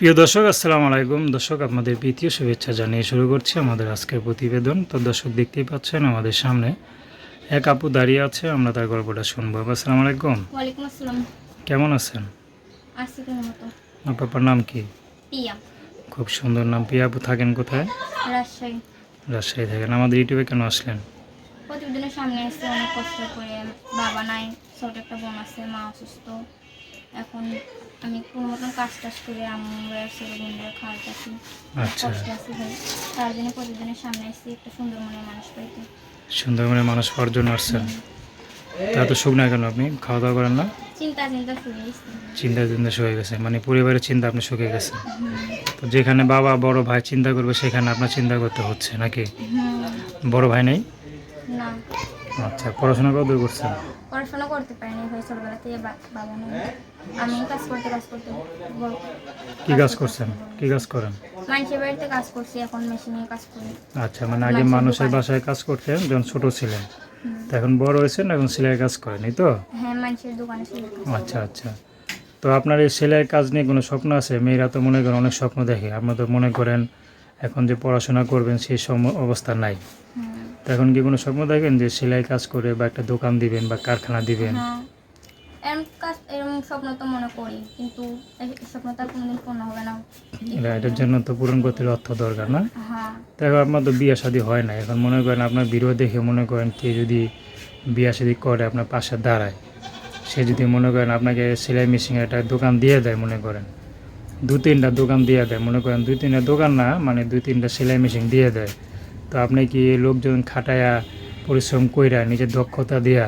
প্রিয় দর্শক আসসালামু আলাইকুম। দর্শক আপনাদের দ্বিতীয় শুভেচ্ছা জানিয়ে শুরু করছি আমাদের আজকের প্রতিবেদন। তো দর্শক দেখতেই পাচ্ছেন আমাদের সামনে এক আপু দাঁড়িয়ে আছে আমরা তার গল্পটা শুনব। আসসালামু আলাইকুম। কেমন আছেন? আপনার নাম কি? পিয়া। খুব সুন্দর নাম। প্রিয়া আপু থাকেন কোথায়? রাজশাহী। রাজশাহী থাকেন। আমাদের ইউটিউবে কেন আসলেন? প্রতিদিনের সামনে এসে অনেক কষ্ট করে বাবা নাই ছোট একটা বোন আছে মা অসুস্থ। এখন আমি কোনো মতন কাজ টাজ করে আমরা ছেলে বোনরা খাওয়াইতেছি আচ্ছা। কষ্ট আছে ভাই। তার জন্য প্রতিদিনের সামনে এসে একটা সুন্দর মনের মানুষ পাইতে। সুন্দরবনের মানুষ হওয়ার জন্য আসছেন। তা তো সুখ না কেন আপনি? খাওয়া দাওয়া করেন না? চিন্তা চিন্তা হয়েছে চিন্তা চিন্তা শুয়ে গেছে। মানে পরিবারের চিন্তা আপনি শুকে গেছে। তো যেখানে বাবা বড় ভাই চিন্তা করবে সেখানে আপনার চিন্তা করতে হচ্ছে নাকি? বড় ভাই নেই? আচ্ছা পড়াশোনা কত দূর করছেন? পড়াশোনা করতে পারিনি ভাই ছোটবেলা থেকে বাবা নেই আমি কাজ করতে কাজ করতে কি কাজ করছেন? কি কাজ করেন? মানুষের বাড়িতে কাজ করছি এখন মেশিনে কাজ করি। আচ্ছা মানে আগে মানুষের বাসায় কাজ করতেন যখন ছোট ছিলেন। তো এখন বড় হয়েছেন এখন সেলাই কাজ করেন এই তো? হ্যাঁ মানুষের দোকানে আচ্ছা আচ্ছা। তো আপনার এই সেলাইয়ের কাজ নিয়ে কোনো স্বপ্ন আছে? মেয়েরা তো মনে করেন অনেক স্বপ্ন দেখে। আপনার তো মনে করেন এখন যে পড়াশোনা করবেন সেই সম অবস্থা নাই। এখন কি কোনো স্বপ্ন দেখেন যে সেলাই কাজ করে বা একটা দোকান দিবেন বা কারখানা দিবেন? হ্যাঁ। এরম কাজ এরম স্বপ্ন তো মনে করি কিন্তু এই স্বপ্ন তো কোনোদিন পূর্ণ হবে না। এটার জন্য তো পূরণ করতে হলে অর্থ দরকার না? হ্যাঁ। তো এখন আপনার তো বিয়ে শাদী হয় না এখন মনে করেন আপনার ভিডিও দেখে মনে করেন কে যদি বিয়ে শাদী করে আপনার পাশে দাঁড়ায় সে যদি মনে করেন আপনাকে সেলাই মেশিনের একটা দোকান দিয়ে দেয় মনে করেন দু তিনটা দোকান দিয়ে দেয় মনে করেন দুই তিনটা দোকান না মানে দুই তিনটা সেলাই মেশিন দিয়ে দেয় তো আপনি কি লোকজন খাটায়া পরিশ্রম কইরা নিজের দক্ষতা দিয়া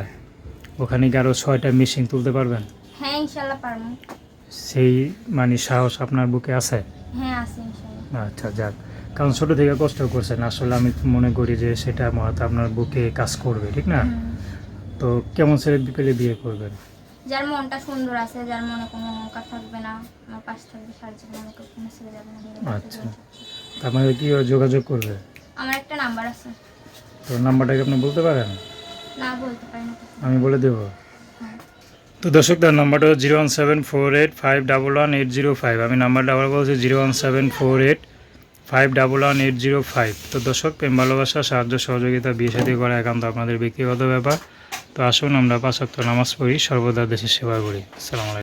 ওখানে কি আরও ছয়টা মেশিন তুলতে পারবেন? হ্যাঁ ইনশাল্লাহ পারব। সেই মানে সাহস আপনার বুকে আছে? হ্যাঁ আছে ইনশাল্লাহ। আচ্ছা যাক। কারণ ছোটো থেকে কষ্ট করছেন। আসলে আমি মনে করি যে সেটা হয়তো আপনার বুকে কাজ করবে ঠিক না? তো কেমন ছেলে পেলে বিয়ে করবেন? যার মনটা সুন্দর আছে যার মনে কোনো অহংকার থাকবে না আমার পাশ থাকবে জীবন আমাকে কোনো ছেড়ে যাবে না আচ্ছা। তো আপনাদের কী যোগাযোগ করবে? নাম্বার আছে। তো নাম্বারটাকে আপনি বলতে পারেন? না বলতে পারি না। আমি বলে দেবো। হ্যাঁ। তো দর্শক তার নাম্বারটা zero one seven four eight five double one eight zero five. আমি নাম্বারটা আবার বলছি zero one seven four eight five double one eight zero five. তো দর্শক প্রেম ভালোবাসা সাহায্য সহযোগিতা বিয়ে সাথে করা একান্ত আপনাদের ব্যক্তিগত ব্যাপার। তো আসুন আমরা পাঁচক্ত নামাজ পড়ি সর্বদা দেশের সেবা করি। আসসালামু আলাইকুম।